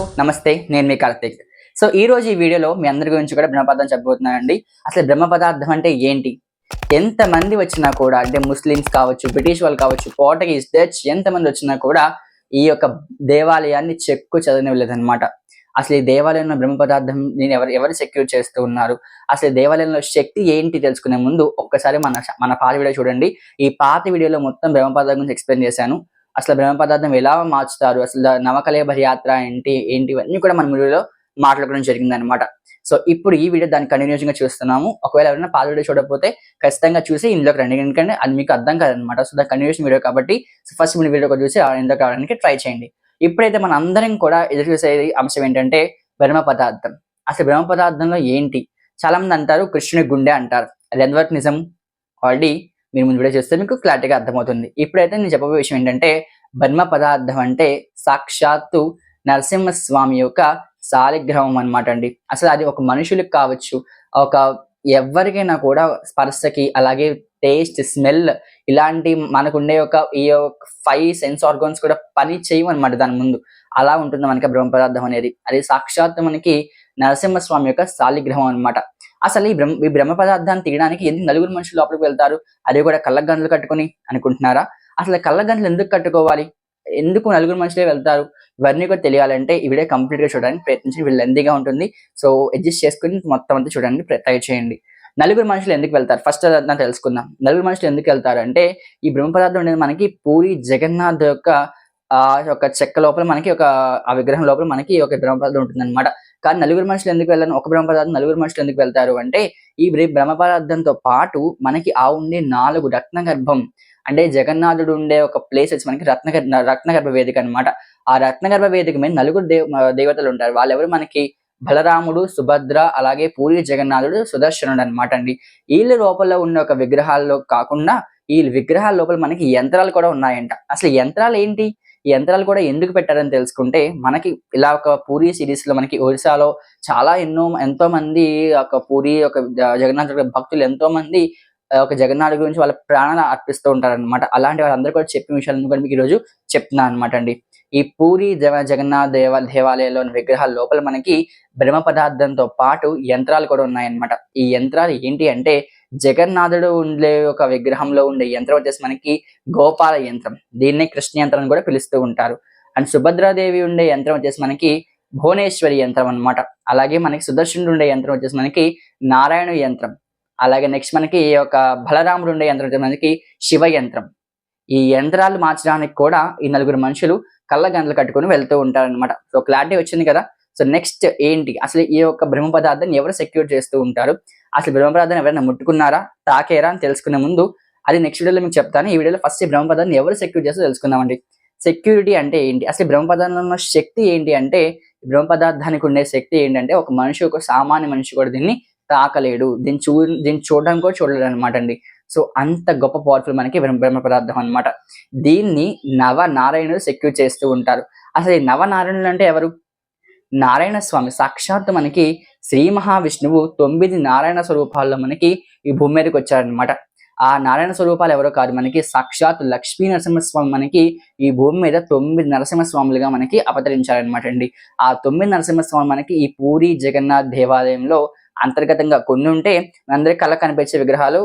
Hello నమస్తే నేను మీ Karthik. So ఈ రోజు ఈ వీడియోలో మీ అందరి గురించి కూడా బ్రహ్మ పదార్థం చెప్పబోతున్నానండి. అసలు బ్రహ్మ పదార్థం అంటే ఏంటి? ఎంత మంది వచ్చినా కూడా అంటే ముస్లిమ్స్ కావచ్చు బ్రిటిష్ వాళ్ళు కావచ్చు పోర్టగీస్ డచ్ ఎంత మంది వచ్చినా కూడా ఈ యొక్క దేవాలయాన్ని చెక్కు చదవనివ్వలేదన్నమాట. అసలు ఈ దేవాలయంలో బ్రహ్మ పదార్థం నేను ఎవరు ఎవరు సెక్యూర్ చేస్తూ ఉన్నారు? అసలు ఈ దేవాలయంలో శక్తి ఏంటి తెలుసుకునే ముందు ఒక్కసారి మన మన పాత వీడియో చూడండి. ఈ పాత వీడియోలో మొత్తం బ్రహ్మ పదార్థం గురించి ఎక్స్ప్లెయిన్ చేశాను. అసలు బ్రహ్మ పదార్థం ఎలా మార్చుతారు? అసలు దా- నవకలేబర యాత్ర ఏంటి? ఏంటి? ఇవన్నీ కూడా మన వీడియోలో మాట్లాడుకోవడం జరిగింది అనమాట సో ఇప్పుడు ఈ వీడియో దాన్ని కంటిన్యూషన్గా చూస్తున్నాము. ఒకవేళ ఎవరైనా పాత వీడియో చూడకపోతే ఖచ్చితంగా చూసి ఇందులోకి రండి. ఎందుకంటే అది మీకు అర్థం కాదనమాట సో దాని కంటిన్యూషన్ వీడియో కాబట్టి ఫస్ట్ మీరు వీడియో చూసి ఇందులోకి రావడానికి ట్రై చేయండి. ఇప్పుడైతే మన అందరం కూడా ఎదురు చూసే అంశం ఏంటంటే బ్రహ్మ పదార్థం. అసలు బ్రహ్మ పదార్థంలో ఏంటి? చాలా మంది అంటారు కృష్ణుని గుండె అంటారు. అది ఎంతవరకు నిజం? ఆల్రెడీ మీరు ముందు వీడియో చేస్తే మీకు క్లారిటీగా అర్థమవుతుంది. ఇప్పుడైతే నేను చెప్పబోయే విషయం ఏంటంటే బర్మ పదార్థం అంటే సాక్షాత్తు నరసింహస్వామి యొక్క సాలిగ్రహం అన్నమాట అండి. అసలు అది ఒక మనుషులకు కావచ్చు ఒక ఎవరికైనా కూడా స్పర్శకి అలాగే టేస్ట్ స్మెల్ ఇలాంటి మనకుండే ఒక ఈ ఫైవ్ సెన్స్ ఆర్గాన్స్ కూడా పని చేయమన్నమాట దాని ముందు. అలా ఉంటుంది మనకి బ్రహ్మ పదార్థం అనేది. అది సాక్షాత్తు మనకి నరసింహస్వామి యొక్క శాలిగ్రహం అన్నమాట. అసలు ఈ బ్రహ్మ ఈ బ్రహ్మ పదార్థాన్ని తీయడానికి ఎందుకు నలుగురు మనుషులు లోపలికి వెళ్తారు? అది కూడా కళ్ళ గంటలు కట్టుకొని అనుకుంటున్నారా? అసలు కళ్ళ గంటలు ఎందుకు కట్టుకోవాలి? ఎందుకు నలుగురు మనుషులే వెళ్తారు? ఇవన్నీ కూడా తెలియాలంటే ఈ వీడియో కంప్లీట్గా చూడడానికి ప్రయత్నించి వీళ్ళు లెందీగా ఉంటుంది. సో అడ్జస్ట్ చేసుకుని మొత్తం అంతా చూడడానికి ట్రై చేయండి. నలుగురు మనుషులు ఎందుకు వెళ్తారు? ఫస్ట్ అదంతా తెలుసుకుందాం. నలుగురు మనుషులు ఎందుకు వెళ్తారు అంటే ఈ బ్రహ్మ పదార్థం అనేది మనకి పూరి జగన్నాథ్ యొక్క ఆ యొక్క చెక్క లోపల మనకి ఒక ఆ విగ్రహం లోపల మనకి ఒక బ్రహ్మ పదార్థం ఉంటుంది అనమాట కానీ నలుగురు మనుషులు ఎందుకు వెళ్ళను? ఒక బ్రహ్మ పదార్థం నలుగురు మనుషులు ఎందుకు వెళ్తారు? అంటే ఈ బ్రహ్మ పదార్థంతో పాటు మనకి ఆ ఉండే నాలుగు రత్న గర్భం అంటే జగన్నాథుడు ఉండే ఒక ప్లేస్ వచ్చి మనకి రత్న రత్నగర్భ వేదిక అన్నమాట. ఆ రత్నగర్భ వేదిక మీద నలుగురు దేవ దేవతలు ఉంటారు. వాళ్ళెవరు? మనకి బలరాముడు సుభద్ర అలాగే పూరి జగన్నాథుడు సుదర్శనుడు అనమాట అండి. వీళ్ళ లోపల ఉన్న ఒక విగ్రహాల్లో కాకుండా ఈ విగ్రహాల లోపల మనకి యంత్రాలు కూడా ఉన్నాయంట. అసలు యంత్రాలు ఏంటి? ఈ యంత్రాలు కూడా ఎందుకు పెట్టారని తెలుసుకుంటే మనకి ఇలా ఒక పూరి సిరీస్లో మనకి ఒరిస్సాలో చాలా ఎన్నో ఎంతో మంది ఒక పూరి ఒక జ- జగన్నాథ భక్తులు ఎంతో మంది ఒక జగన్నాథ్ గురించి వాళ్ళ ప్రాణాలు అర్పిస్తూ ఉంటారనమాట అలాంటి వాళ్ళందరూ కూడా చెప్పిన విషయాలను కూడా మీకు ఈరోజు చెప్తున్నాను అనమాట అండి. ఈ పూరి దేవ జగన్నాథ్ దేవ దేవాలయంలోని విగ్రహాల లోపల మనకి బ్రహ్మ పదార్థంతో పాటు యంత్రాలు కూడా ఉన్నాయన్నమాట. ఈ యంత్రాలు ఏంటి అంటే జగన్నాథుడు ఉండే ఒక విగ్రహంలో ఉండే యంత్రం వచ్చేసి మనకి గోపాల యంత్రం. దీన్నే కృష్ణ యంత్రం అని కూడా పిలుస్తూ ఉంటారు. అండ్ సుభద్రాదేవి ఉండే యంత్రం వచ్చేసి మనకి భువనేశ్వరి యంత్రం అన్నమాట. అలాగే మనకి సుదర్శనుడు ఉండే యంత్రం వచ్చేసి మనకి నారాయణ యంత్రం. అలాగే నెక్స్ట్ మనకి ఈ యొక్క బలరాముడు ఉండే యంత్రం వచ్చేసి మనకి శివ యంత్రం. ఈ యంత్రాలు మార్చడానికి కూడా ఈ నలుగురు మనుషులు కళ్ళ గంటలు కట్టుకొని వెళ్తూ ఉంటారన్నమాట. సో క్లారిటీ వచ్చింది కదా. సో నెక్స్ట్ ఏంటి? అసలు ఈ యొక్క బ్రహ్మ పదార్థాన్ని ఎవరు సెక్యూర్ చేస్తూ ఉంటారు? అసలు బ్రహ్మ పదార్థాన్ని ఎవరైనా ముట్టుకున్నారా? తాకేరా అని తెలుసుకునే ముందు అది నెక్స్ట్ వీడియోలో మీకు చెప్తాను. ఈ వీడియోలో ఫస్ట్ ఈ బ్రహ్మ ఎవరు సెక్యూర్ చేస్తే తెలుసుకుందామండి. సెక్యూరిటీ అంటే ఏంటి? అసలు ఈ బ్రహ్మ పదార్థంలో ఉన్న శక్తి ఏంటి అంటే బ్రహ్మ పదార్థానికి ఉండే శక్తి ఏంటంటే ఒక మనిషి ఒక సామాన్య మనిషి కూడా దీన్ని తాకలేడు. దీన్ని చూ దీన్ని చూడడం కూడా చూడలేడు అనమాట అండి. సో అంత గొప్ప పవర్ఫుల్ మనకి బ్రహ్మ పదార్థం అన్నమాట. దీన్ని నవ నారాయణుడు సెక్యూర్ చేస్తూ ఉంటారు. అసలు ఈ నవ నారాయణులు అంటే ఎవరు? నారాయణ స్వామి సాక్షాత్ మనకి శ్రీ మహావిష్ణువు తొమ్మిది నారాయణ స్వరూపాల్లో మనకి ఈ భూమి మీదకి వచ్చారనమాట ఆ నారాయణ స్వరూపాలు ఎవరో కాదు మనకి సాక్షాత్ లక్ష్మీ నరసింహస్వామి మనకి ఈ భూమి మీద తొమ్మిది నరసింహస్వాములుగా మనకి అవతరించారనమాట అండి. ఆ తొమ్మిది నరసింహస్వామి మనకి ఈ పూరి జగన్నాథ్ దేవాలయంలో అంతర్గతంగా కొన్ని ఉంటే అందరి కళ్ళ కనిపించే విగ్రహాలు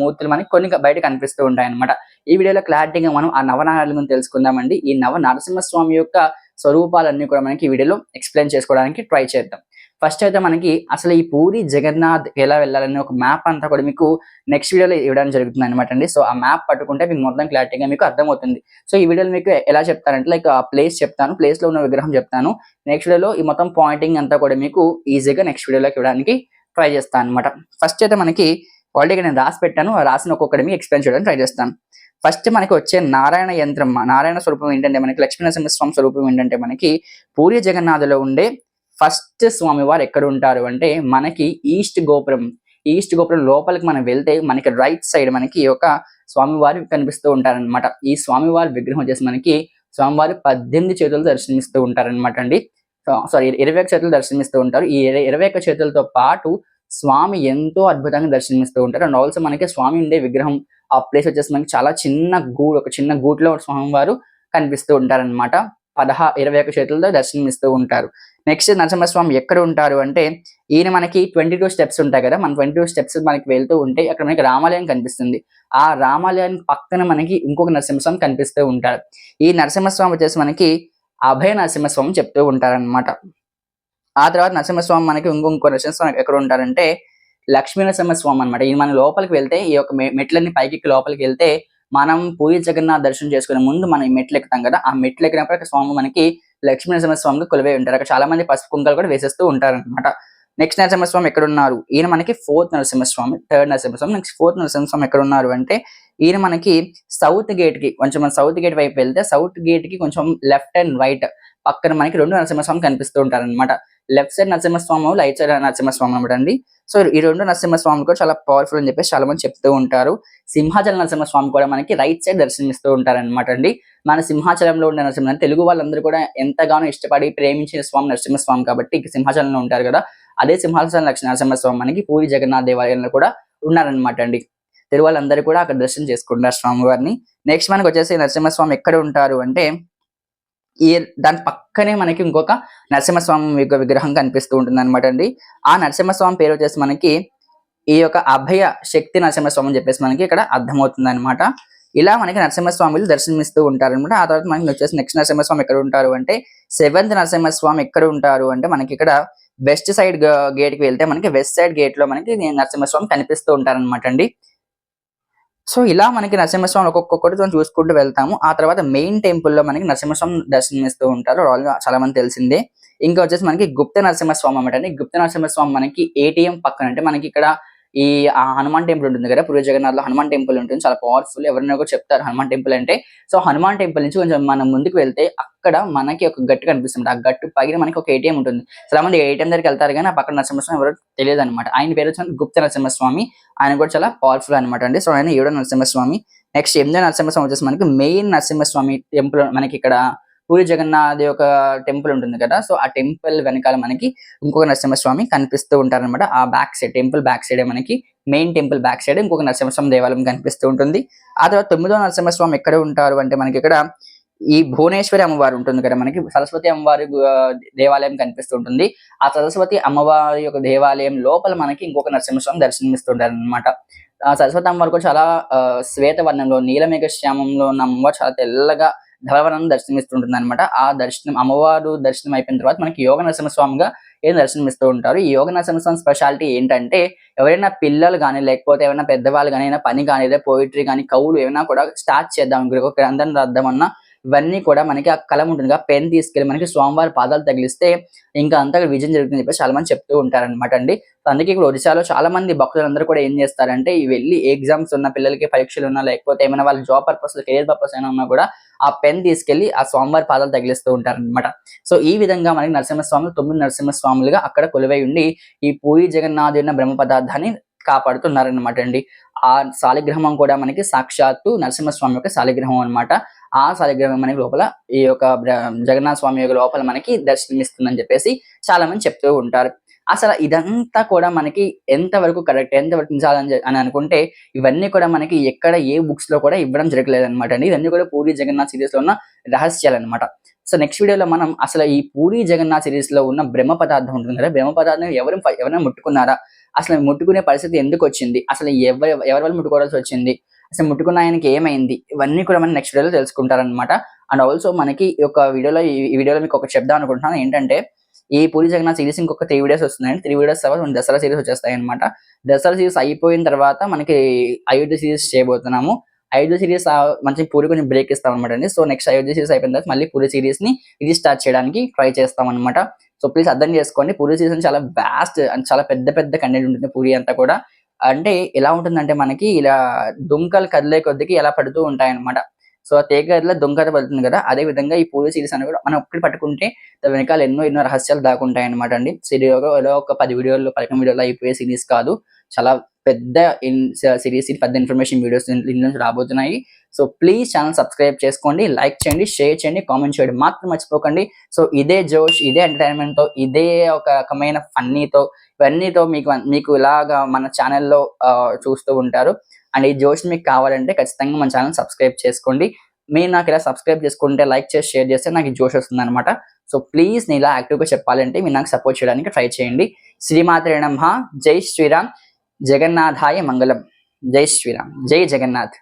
మూర్తులు మనకి కొన్ని బయట కనిపిస్తూ ఉంటాయి అన్నమాట ఈ వీడియోలో క్లారిటీగా మనం ఆ నవనారాయణ గురించి తెలుసుకుందామండి. ఈ నవ నరసింహస్వామి యొక్క స్వరూపాలన్నీ కూడా మనకి వీడియోలో ఎక్స్ప్లెయిన్ చేసుకోవడానికి ట్రై చేద్దాం. ఫస్ట్ అయితే మనకి అసలు ఈ పూరి జగన్నాథ్ ఎలా వెళ్ళాలని ఒక మ్యాప్ అంతా కూడా మీకు నెక్స్ట్ వీడియోలో ఇవ్వడం జరుగుతుంది అనమాట అండి. సో ఆ మ్యాప్ పట్టుకుంటే మీకు మొత్తం క్లారిటీగా మీకు అర్థమవుతుంది. సో ఈ వీడియోలో మీకు ఎలా చెప్తానంటే లైక్ ఆ ప్లేస్ చెప్తాను ప్లేస్లో ఉన్న విగ్రహం చెప్తాను. నెక్స్ట్ వీడియోలో ఈ మొత్తం పాయింటింగ్ అంతా కూడా మీకు ఈజీగా నెక్స్ట్ వీడియోలోకి ఇవ్వడానికి ట్రై చేస్తాను అనమాట ఫస్ట్ అయితే మనకి ఆల్రెడీ నేను రాసి పెట్టాను. రాసిన ఒక్కొక్కటి మీ ఎక్స్ప్లెయిన్ చేయడానికి ట్రై చేస్తాను. ఫస్ట్ మనకి వచ్చే నారాయణ యంత్రం నారాయణ స్వరూపం ఏంటంటే మనకి లక్ష్మీ నరసింహ స్వామి స్వరూపం ఏంటంటే మనకి పూరి జగన్నాథులో ఉండే ఫస్ట్ స్వామి వారు ఎక్కడ ఉంటారు అంటే మనకి ఈస్ట్ గోపురం. ఈస్ట్ గోపురం లోపలికి మనం వెళ్తే మనకి రైట్ సైడ్ మనకి ఈ యొక్క స్వామివారు కనిపిస్తూ ఉంటారన్నమాట. ఈ స్వామివారి విగ్రహం వచ్చేసి మనకి స్వామివారు పద్దెనిమిది చేతులు దర్శనమిస్తూ ఉంటారన్నమాట అండి. సారీ ఇరవై ఒక్క చేతులు దర్శనమిస్తూ ఉంటారు. ఈ ఇరవై ఇరవై ఒక్క చేతులతో పాటు స్వామి ఎంతో అద్భుతంగా దర్శనమిస్తూ ఉంటారు. అండ్ ఆల్సో మనకి స్వామి ఉండే విగ్రహం ఆ ప్లేస్ వచ్చేసి మనకి చాలా చిన్న గూ ఒక చిన్న గూట్లో స్వామివారు కనిపిస్తూ ఉంటారన్నమాట. పదహా ఇరవై ఒక్క చేతులతో దర్శనం ఇస్తూ ఉంటారు. నెక్స్ట్ నరసింహస్వామి ఎక్కడ ఉంటారు అంటే ఈయన మనకి ట్వంటీ టూ స్టెప్స్ ఉంటాయి కదా. మన ట్వంటీ టూ స్టెప్స్ మనకి వెళ్తూ ఉంటే అక్కడ మనకి రామాలయం కనిపిస్తుంది. ఆ రామాలయం పక్కన మనకి ఇంకొక నరసింహస్వామి కనిపిస్తూ ఉంటారు. ఈ నరసింహస్వామి వచ్చేసి మనకి అభయ నరసింహస్వామి చెప్తూ ఉంటారనమాట ఆ తర్వాత నరసింహస్వామి మనకి ఇంకొక నరసింహస్వామి ఎక్కడ ఉంటారంటే లక్ష్మీ నరసింహస్వామి అనమాట ఈ మన లోపలికి వెళ్తే ఈ యొక్క మెట్లన్నీ పైకి ఎక్కి లోపలికి వెళ్తే మనం పూరి జగన్నాథ్ దర్శనం చేసుకునే ముందు మనం ఈ మెట్లు ఎక్కుతాం కదా ఆ మెట్లు ఎక్కినప్పుడు స్వామి మనకి లక్ష్మీ నరసింహస్వామికి కొలువై ఉంటారు. అక్కడ చాలా మంది పసుపు కుంకలు కూడా వేసేస్తూ ఉంటారనమాట నెక్స్ట్ నరసింహస్వామి ఎక్కడ ఉన్నారు ఈయన మనకి fourth Narasimhaswamy third Narasimhaswamy next fourth Narasimhaswamy ఎక్కడ ఉన్నారు అంటే ఈయన మనకి సౌత్ గేట్కి కొంచెం మన సౌత్ గేట్ వైపు వెళ్తే సౌత్ గేట్కి కొంచెం లెఫ్ట్ అండ్ రైట్ పక్కన మనకి రెండు నరసింహస్వామి కనిపిస్తూ ఉంటారు అనమాట left side Narasimhaswamy right side Narasimhaswamy అనమాట అండి. సో ఈ రెండు నరసింహస్వామి కూడా చాలా పవర్ఫుల్ అని చెప్పేసి చాలా మంది చెప్తూ ఉంటారు. సింహాచల నరసింహస్వామి కూడా మనకి రైట్ సైడ్ దర్శనమిస్తూ ఉంటారు అనమాట అండి. మన సింహాచలంలో ఉండే నరసింహ తెలుగు వాళ్ళందరూ కూడా ఎంతగానో ఇష్టపడి ప్రేమించిన స్వామి నరసింహస్వామి కాబట్టి ఇక సింహాచలంలో ఉంటారు కదా. అదే సింహాచలం లక్ష్మీ నరసింహస్వామి మనకి పూరి జగన్నాథ్ దేవాలయంలో కూడా ఉన్నారనమాట అండి. తెలుగు వాళ్ళందరూ కూడా అక్కడ దర్శనం చేసుకుంటారు స్వామివారిని. నెక్స్ట్ మనకు వచ్చేసి నరసింహస్వామి ఎక్కడ ఉంటారు అంటే ఈ దాని పక్కనే మనకి ఇంకొక నరసింహస్వామి యొక్క విగ్రహం కనిపిస్తూ ఉంటుంది అనమాట అండి. ఆ నరసింహస్వామి పేరు వచ్చేసి మనకి ఈ యొక్క అభయ శక్తి నరసింహస్వామి అని చెప్పేసి మనకి ఇక్కడ అర్థమవుతుంది అనమాట ఇలా మనకి నరసింహస్వామిలు దర్శనమిస్తూ ఉంటారు అనమాట ఆ తర్వాత మనకి వచ్చేసి నెక్స్ట్ నరసింహస్వామి ఎక్కడ ఉంటారు అంటే సెవెంత్ నరసింహస్వామి ఎక్కడ ఉంటారు అంటే మనకి ఇక్కడ వెస్ట్ సైడ్ గేట్కి వెళ్తే మనకి వెస్ట్ సైడ్ గేట్లో మనకి నరసింహస్వామి కనిపిస్తూ ఉంటారు అనమాట అండి. సో ఇలా మనకి నరసింహస్వామి ఒక్కొక్కటి మనం చూసుకుంటూ వెళ్తాము. ఆ తర్వాత మెయిన్ టెంపుల్లో మనకి నరసింహస్వామి దర్శనం ఇస్తూ ఉంటారు రాల్ చాలా మంది తెలిసిందే. ఇంకా వచ్చేసి మనకి గుప్త నరసింహస్వామి అన్నమాట గుప్త నరసింహస్వామి మనకి ఏటీఎం పక్కన అంటే మనకి ఇక్కడ ఈ ఆ హనుమాన్ టెంపుల్ ఉంటుంది కదా పూర్వ జగన్నాథ్లో హనుమాన్ టెంపుల్ ఉంటుంది. చాలా పవర్ఫుల్ ఎవరైనా కూడా చెప్తారు హనుమాన్ టెంపుల్ అంటే. సో హనుమాన్ టెంపుల్ నుంచి కొంచెం మనం ముందుకు వెళ్తే అక్కడ మనకి ఒక గట్టు కనిపిస్తుంది. ఆ గట్టు పైన మనకి ఒక ఏటీఎం ఉంటుంది. చాలా మంది ఏటీఎం దగ్గరికి వెళ్తారు కానీ ఆ పక్కన నరసింహస్వామి ఎవరో తెలియదు అనమాట ఆయన పేరు వచ్చి గుప్త నరసింహస్వామి. ఆయన కూడా చాలా పవర్ఫుల్ అనమాట అండి. సో ఆయన ఏడో నరసింహస్వామి. నెక్స్ట్ ఎనిమిదో నరసింహస్వామి వచ్చేసి మనకి మెయిన్ నరసింహస్వామి టెంపుల్ మనకి ఇక్కడ పూరి జగన్నాథ్ యొక్క టెంపుల్ ఉంటుంది కదా సో ఆ టెంపుల్ వెనకాల మనకి ఇంకొక నరసింహస్వామి కనిపిస్తూ ఉంటారనమాట ఆ back side temple back side మనకి మెయిన్ టెంపుల్ బ్యాక్ సైడ్ ఇంకొక నరసింహస్వామి దేవాలయం కనిపిస్తూ ఉంటుంది. ఆ తర్వాత తొమ్మిదో నరసింహస్వామి ఎక్కడ ఉంటారు అంటే మనకి ఇక్కడ ఈ భువనేశ్వరి అమ్మవారు ఉంటుంది కదా మనకి సరస్వతి అమ్మవారి దేవాలయం కనిపిస్తూ ఉంటుంది. ఆ సరస్వతి అమ్మవారి యొక్క దేవాలయం లోపల మనకి ఇంకొక నరసింహస్వామి దర్శనమిస్తుంటారు అనమాట ఆ సరస్వతి అమ్మవారు కూడా చాలా శ్వేత వర్ణంలో నీలమేఘ శ్యామంలో ఉన్న అమ్మవారు చాలా తెల్లగా ధవలవనం దర్శనమిస్తుంటుంది అనమాట ఆ దర్శనం అమ్మవారు దర్శనం అయిపోయిన తర్వాత మనకి యోగ నరసింహస్వామిగా ఏం దర్శనమిస్తూ ఉంటారు? ఈ యోగ నరసింహస్వామి స్పెషాలిటీ ఏంటంటే ఎవరైనా పిల్లలు కానీ లేకపోతే ఎవరైనా పెద్దవాళ్ళు కానీ ఏమైనా పని కానీ లేదా పోయిటరీ కానీ కవులు ఏమైనా కూడా స్టార్ట్ చేద్దాం ఒక గ్రంథం రాద్దామన్నా ఇవన్నీ కూడా మనకి ఆ కలం ఉంటుంది. ఆ పెన్ తీసుకెళ్ళి మనకి స్వామివారి పాదాలు తగిలిస్తే ఇంకా అంతా విజయం జరుగుతుంది చెప్పి చాలా మంది చెప్తూ ఉంటారన్నమాట అండి. అందుకే ఇక్కడ ఒడిశాలో చాలా మంది భక్తులందరూ కూడా ఏం చేస్తారంటే ఈ వెళ్ళి ఎగ్జామ్స్ ఉన్న పిల్లలకి పరీక్షలు ఉన్నా లేకపోతే ఏమైనా వాళ్ళ జాబ్ పర్పస్ కెరియర్ పర్పస్ అయినా ఉన్నా కూడా ఆ పెన్ తీసుకెళ్ళి ఆ స్వామివారి పాదాలు తగిలిస్తూ ఉంటారన్నమాట. సో ఈ విధంగా మనకి నరసింహస్వాములు తొమ్మిది నరసింహస్వాములుగా అక్కడ కొలువై ఉండి ఈ పూరి జగన్నాథ్ బ్రహ్మ పదార్థాన్ని కాపాడుతున్నారన్నమాట అండి. ఆ శాలిగ్రహం కూడా మనకి సాక్షాత్తు నరసింహస్వామి యొక్క శాలిగ్రహం అన్నమాట. ఆ శాలిగ్రహం మనకి లోపల ఈ యొక్క జగన్నాథ స్వామి యొక్క లోపల మనకి దర్శనమిస్తుందని చెప్పేసి చాలా మంది చెప్తూ ఉంటారు. అసలు ఇదంతా కూడా మనకి ఎంతవరకు కరెక్ట్ ఎంతవరకు నిజాలని అని అనుకుంటే ఇవన్నీ కూడా మనకి ఎక్కడ ఏ బుక్స్లో కూడా ఇవ్వడం జరగలేదు అనమాట అండి. ఇవన్నీ కూడా పూరి జగన్నాథ్ సిరీస్లో ఉన్న రహస్యాలు అనమాట సో నెక్స్ట్ వీడియోలో మనం అసలు ఈ పూరి జగన్నాథ్ సిరీస్లో ఉన్న బ్రహ్మ పదార్థం ఉంటుంది కదా బ్రహ్మ పదార్థం ఎవరు ఎవరైనా ముట్టుకున్నారా? అసలు ముట్టుకునే పరిస్థితి ఎందుకు వచ్చింది? అసలు ఎవరు ఎవరి వల్ల ముట్టుకోవాల్సి వచ్చింది? అసలు ముట్టుకున్న ఆయనకి ఏమైంది? ఇవన్నీ కూడా మనం నెక్స్ట్ వీడియోలో తెలుసుకుంటారనమాట అండ్ ఆల్సో మనకి ఈ యొక్క వీడియోలో ఈ ఈ వీడియోలో మీకు ఒక చెప్దాం అనుకుంటున్నాను. ఏంటంటే ఈ పూరి జగన్నాథ్ సిరీస్ ఇంకొక త్రీ వీడియోస్ వస్తున్నాయండి. త్రీ వీడియోస్ తర్వాత దసరా సిరీస్ వచ్చేస్తాయి అనమాట దసరా సిరీస్ అయిపోయిన తర్వాత మనకి అయోధ్య సిరీస్ చేయబోతున్నాము. అయోధ్య సిరీస్ మంచి పూరి కొంచెం బ్రేక్ ఇస్తాం అనమాట అండి. సో నెక్స్ట్ అయోధ్య సిరీస్ అయిపోయిన తర్వాత మళ్ళీ పూరి సిరీస్ని ఇది స్టార్ట్ చేయడానికి ట్రై చేస్తాం అనమాట సో ప్లీజ్ అర్థం చేసుకోండి. పూరి సీజన్ చాలా వ్యాస్ట్ అండ్ చాలా పెద్ద పెద్ద కంటెంట్ ఉంటుంది పూరి అంతా కూడా. అంటే ఎలా ఉంటుందంటే మనకి ఇలా దుంకలు కదిలే కొద్దికి ఎలా పడుతూ ఉంటాయి అనమాట సో ఆ తీగలో దొంగత పడుతుంది కదా అదే విధంగా ఈ పూరి సిరీస్ అని కూడా మనం ఒక్కటి పట్టుకుంటే వెనకాల ఎన్నో ఎన్నో రహస్యాలు దాకుంటాయి అనమాట అండి సిరీలో ఒక పది వీడియోలు పదకొండు వీడియోలు అయిపోయే సిరీస్ కాదు. చాలా పెద్ద ఇన్ సిరీస్ పెద్ద ఇన్ఫర్మేషన్ వీడియోస్ దీని నుంచి రాబోతున్నాయి. సో ప్లీజ్ ఛానల్ సబ్స్క్రైబ్ చేసుకోండి లైక్ చేయండి షేర్ చేయండి కామెంట్ చేయండి. మాత్రం మర్చిపోకండి. సో ఇదే జోష్ ఇదే ఎంటర్టైన్మెంట్తో ఇదే ఒక రకమైన ఫన్నీతో ఇవన్నీతో మీకు మీకు ఇలాగా మన ఛానల్లో చూస్తూ ఉంటారు. అండ్ ఈ జోష్ మీకు కావాలంటే ఖచ్చితంగా మన ఛానల్ సబ్స్క్రైబ్ చేసుకోండి. మీరు నాకు ఇలా సబ్స్క్రైబ్ చేసుకుంటే లైక్ చేసి షేర్ చేస్తే నాకు జోష్ వస్తుంది అనమాట సో ప్లీజ్ నేను ఇలా యాక్టివ్గా చెప్పాలంటే మీరు నాకు సపోర్ట్ చేయడానికి ట్రై చేయండి. శ్రీమాత్రే నమః. జై శ్రీరామ్. జగన్నాథాయ మంగళం జై శ్రీరామ్ జై జగన్నాథ్